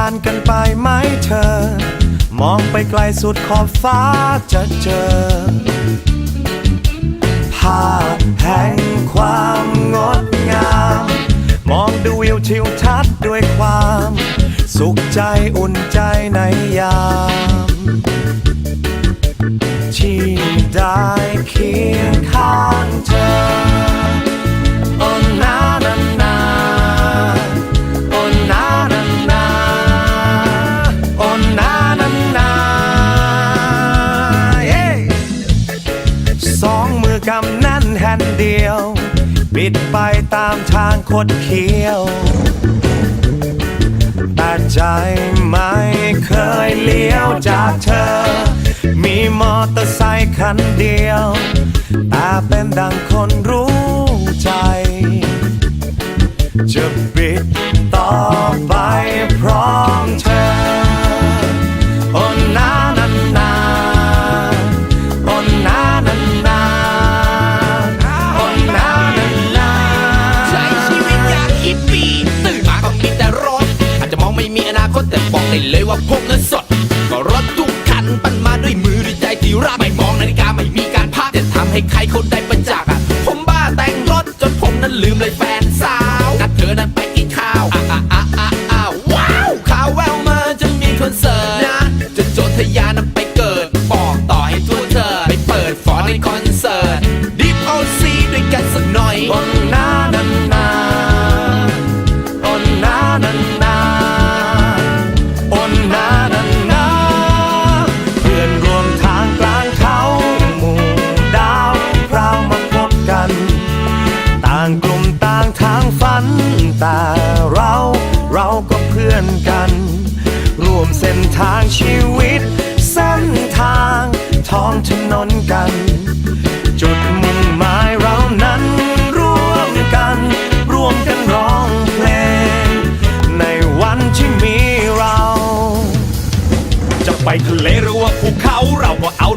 ทะยานกันไปไหมเธอ มองไปไกลสุดขอบฟ้าจะเจอ ภาพแห่งความงดงาม มองดูวิวทิวทัศน์ด้วยความ สุขใจอุ่นใจในยาม ที่ได้คีย องมือกำแน่นแฮนเดียว บิดไปตามทางคดเคี้ยว แต่ใจไม่เคยเลี้ยวจากเธอ มีมอเตอร์ไซค์คันเดียว แต่เป็นดังคนรู้ใจจะ ได้เลยว่าพวกเงินสด ก็รถทุกคัน ปั้นมาด้วยมือด้วยใจที่รักไม่มองนาฬิกาไม่มีการพักแต่ทำให้ใครเขาได้ ทางชีวิต เส้นทางท้องถนน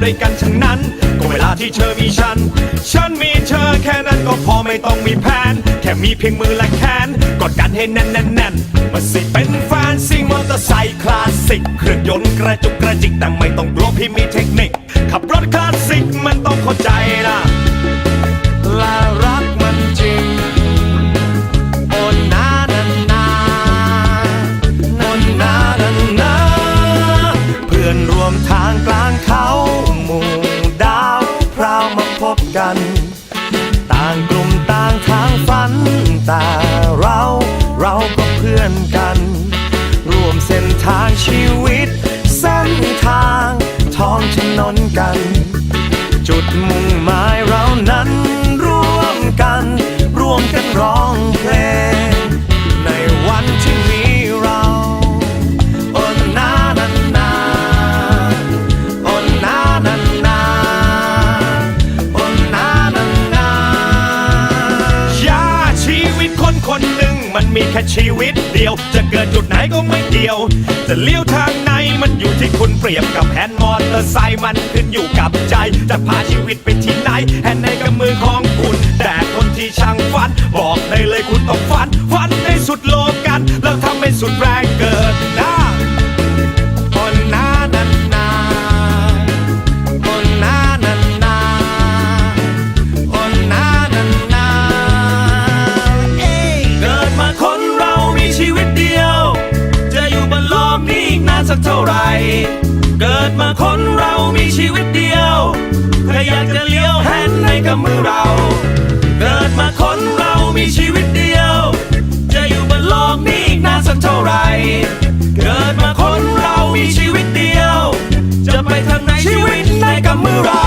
ด้วยกันทั้งนั้น ก็เวลาที่เธอมีฉัน ฉันมีเธอแค่นั้นก็พอไม่ต้องมีแผน แค่มีเพียงมือและแขนกอดกันให้แน่นแน่นแน่นมาสิเป็นแฟนซิ่งมอเตอร์ไซค์คลาสสิกเครื่องยนต์กระจุกกระจิกแต่ไม่ต้องกลัวพี่มีเทคนิค ขับรถคลาสสิกมันต้องเข้าใจนะ แต่เราเราก็เพื่อนกัน ร่วมเส้นทางชีวิต เส้นทางท้องถนนกัน จุดมุ่ง มีแค่ชีวิตเดียว จะเกิดจุดไหนก็ไม่เกี่ยว จะเลี้ยวทางไหนมันอยู่ที่คุณเปรียบกับแฮนด์มอเตอร์ไซค์มันขึ้นอยู่กับใจ จะพาชีวิตไปที่ไหนแฮนด์ในกำมือของคุณ แต่คนที่ช่างฝัน บอกได้เลยคุณต้องฝัน ฝันในสุดโลกัน แล้วทำให้สุดแรง สักเท่าไหร่ เกิดมาคนเรามีชีวิตเดียวถ้าอยากจะเลี้ยวแฮนในกับมือเรา เกิดมาคนเรามีชีวิตเดียว จะอยู่บนโลกนี้อีกนานสักเท่าไหร่ เกิดมาคนเรามีชีวิตเดียว จะไปทางไหนชีวิตในกับมือเรา